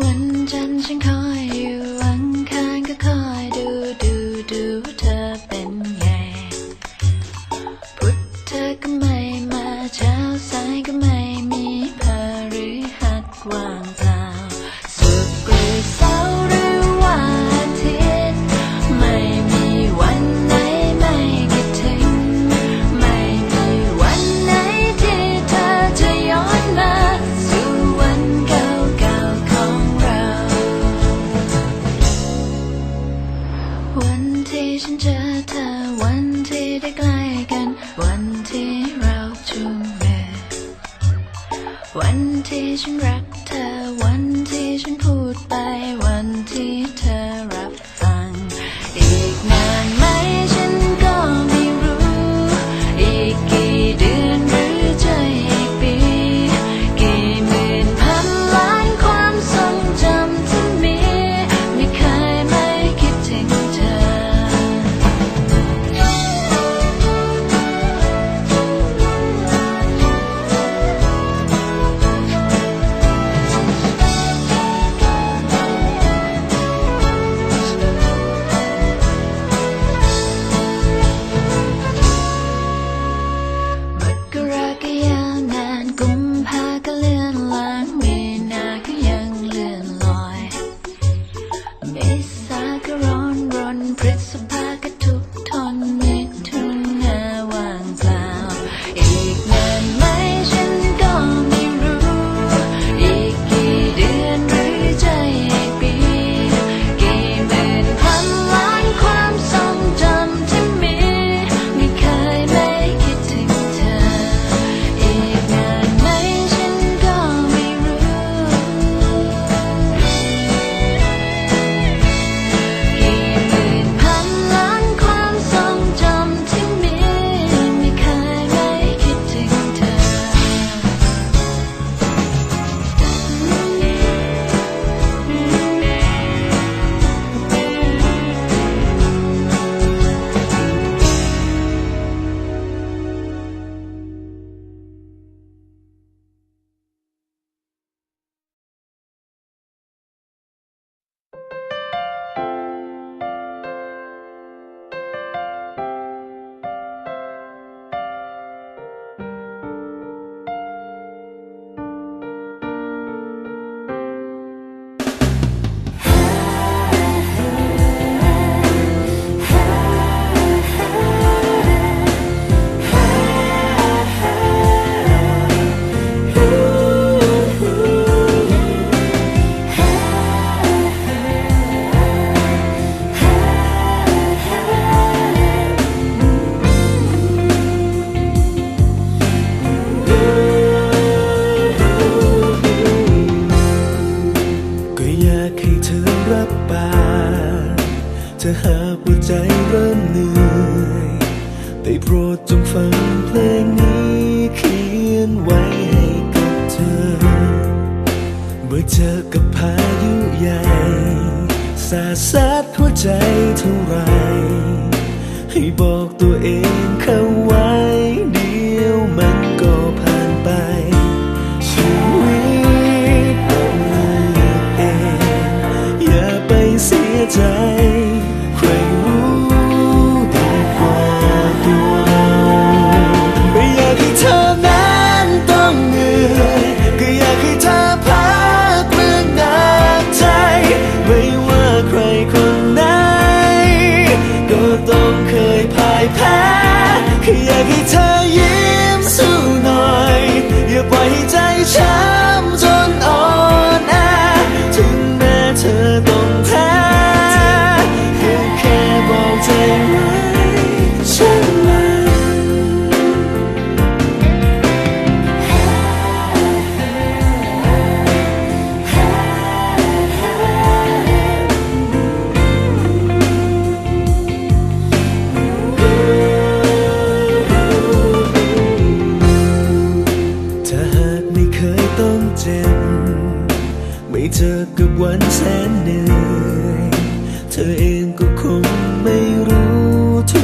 วันจันทร์ฉัคอยอยู่อังคารก็คอยดูดูดูเธอเป็นไงพุธเธอก็ไม่มาเช้าสายก็ไม่มีพฤหัสว่างใจ รับปากถ้หากว่าใจเริ่มเหนื่อยได้โปรดจงฟังเพลงนี้เขียนไว้ให้กับเธอ เมื่อเจอกับพายุใหญ่ สาสาดหัวใจเท่าไร ให้บอกตัวเองเข้าไว้ 찾아. ไม่เจอกับวันแสนเหนื่อยเธอเองก็คงไม่รู้ทุ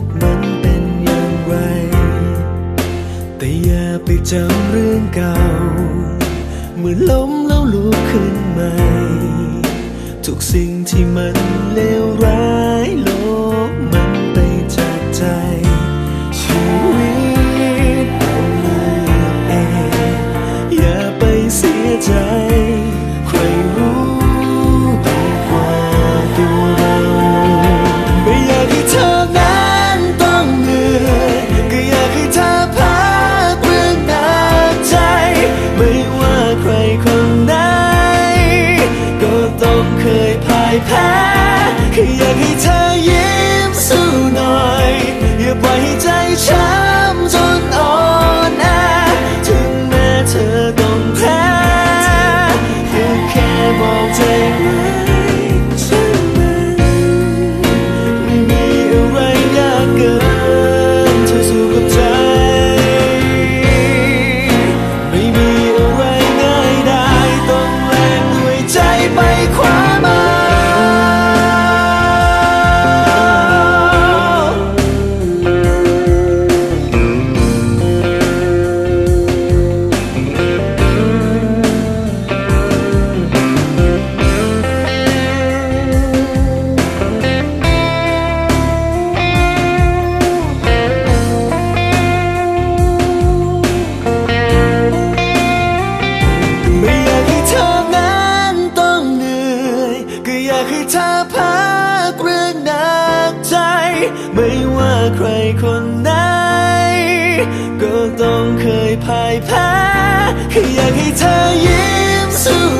กมันเป็นอย่างไร แต่อย่าไปจำเรื่องเก่า เมื่อล้มแล้วลุกขึ้นใหม่ ทุกสิ่งที่มันายแพ้แค่อยากให้เธอยิ้มสู้หน่อย อย่าปล่อยให้ใจฉัน แพ้แค่อยากให้เธอยิ้มสู้